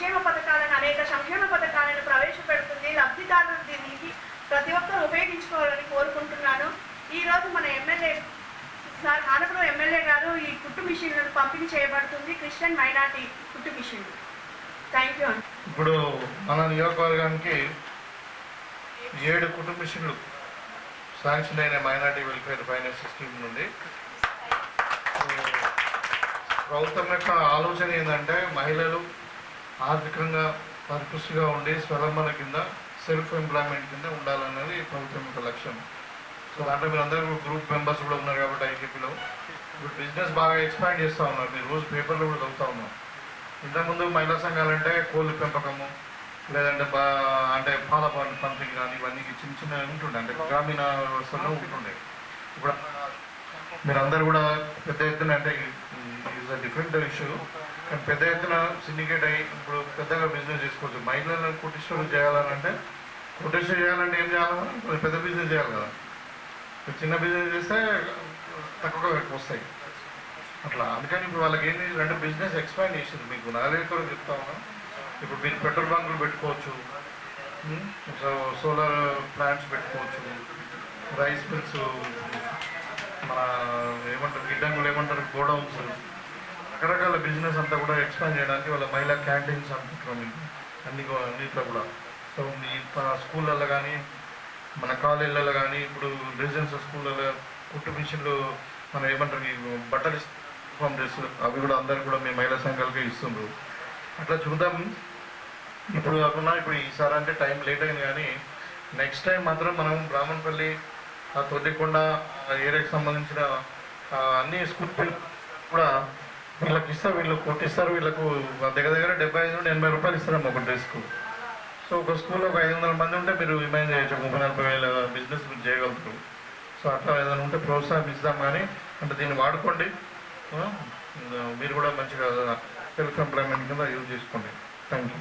సంక్షేమ పథకాలను అనేక సంక్షేమ పథకాలను ప్రవేశపెడుతుంది. లబ్ధిదారులు దీనికి ప్రతి ఒక్కరు ఉపయోగించుకోవాలని కోరుకుంటున్నాను. ఈరోజు మన ఎమ్మెల్యే సార్ ఆనపురం ఎమ్మెల్యే గారు ఈ కుట్టు మిషన్లను పంపిణీ చేయబడుతుంది. క్రిస్టియన్ మైనార్టీ కుట్టు మిషన్. థ్యాంక్ యూ ఇప్పుడు మన నియోజకవర్గానికి ఏడు కుటుంబ మిషన్లు శాంక్షన్ అయిన మైనార్టీ వెల్ఫేర్ ఫైనాన్స్ స్కీమ్ నుండి. ప్రభుత్వం యొక్క ఆలోచన ఏంటంటే మహిళలు ఆర్థికంగా పరిపుష్టిగా ఉండి స్వలంబన కింద సెల్ఫ్ ఎంప్లాయ్మెంట్ కింద ఉండాలన్నది ప్రభుత్వం యొక్క లక్ష్యం. సో దాంట్లో మీరు అందరూ గ్రూప్ మెంబర్స్ కూడా ఉన్నారు కాబట్టి ఐటీపీలో. ఇప్పుడు బిజినెస్ బాగా ఎక్స్పాండ్ చేస్తూ ఉన్నారు. మీరు రోజు పేపర్లో కూడా చదువుతూ ఉన్నారు. ఇంతకుముందు మహిళా సంఘాలంటే కోళ్ళ పెంపకము లేదంటే బా అంటే పాల పంపింగ్ కానీ ఇవన్నీ చిన్న చిన్న ఉంటుండే. అంటే గ్రామీణ వ్యవస్థలో ఉంటుండే. ఇప్పుడు మీరందరూ కూడా పెద్ద ఎత్తున అంటే ఈజ్ అ డిఫరెంట్ ఇష్యూ కానీ పెద్ద ఎత్తున సిండికేట్ అయ్యి ఇప్పుడు పెద్దగా బిజినెస్ చేసుకోవచ్చు. మహిళలను కోటీశ్వరులు చేయాలంటే కోటీశ్వరు చేయాలంటే ఏం చేయాలి పెద్ద బిజినెస్ చేయాలి కదా. చిన్న బిజినెస్ చేస్తే తక్కువగా వస్తాయి. అట్లా. అందుకని ఇప్పుడు వాళ్ళకి ఏంటి రెండు బిజినెస్ ఎక్స్పాండ్ చేసింది. మీకు నాలుగు కూడా చెప్తా ఉన్నాను ఇప్పుడు మీరు పెట్రోల్ బంకులు పెట్టుకోవచ్చు. సోలార్ ప్లాంట్స్ పెట్టుకోవచ్చు. రైస్ మిల్స్ మన ఏమంటారు గిడ్డంగులు ఏమంటారు గోడౌన్స్. రకరకాల బిజినెస్ అంతా కూడా ఎక్స్పాండ్ చేయడానికి వాళ్ళ మహిళా క్యాంటీన్స్ అనుకుంటున్నాం మీకు అన్ని అన్నింటిలో అన్నిట్లో కూడా. సో మీ స్కూళ్ళల్లో కానీ మన కాలేజీలలో కానీ ఇప్పుడు రెసిడెన్షియల్ స్కూళ్ళలో కుట్టు మిషన్లు మనం ఏమంటారు బట్టలు ఫామ్ డ్రెస్ అవి కూడా అందరు కూడా మీ మహిళా సంఘాలకి ఇస్తుండ్రు. అట్లా చూద్దాం. ఇప్పుడు కాకుండా ఇప్పుడు ఈసారి అంటే టైం లేట్ అయింది కానీ నెక్స్ట్ టైం మాత్రం మనం బ్రాహ్మణపల్లి తొల్లికొండ ఏరియాకి సంబంధించిన అన్ని స్కూల్ పిల్లలు కూడా వీళ్ళకి ఇస్తారు వీళ్ళు కొట్టిస్తారు వీళ్ళకు దగ్గర దగ్గర డెబ్బై ఐదు నుండి ఎనభై రూపాయలు ఇస్తారు ఒక డ్రెస్కు సో ఒక స్కూల్లో ఒక ఐదు వందల మంది ఉంటే మీరు ఇమైన్ చేయొచ్చు ముప్పై నలభై వేల బిజినెస్ మీరు చేయగలుగుతారు. సో అట్లా ఏదైనా ఉంటే ప్రోత్సాహం ఇస్తాం కానీ అంటే దీన్ని వాడుకోండి. మీరు కూడా మంచిగా సెల్ఫ్ ఎంప్లాయ్మెంట్ కింద యూజ్ చేసుకోండి. Thank you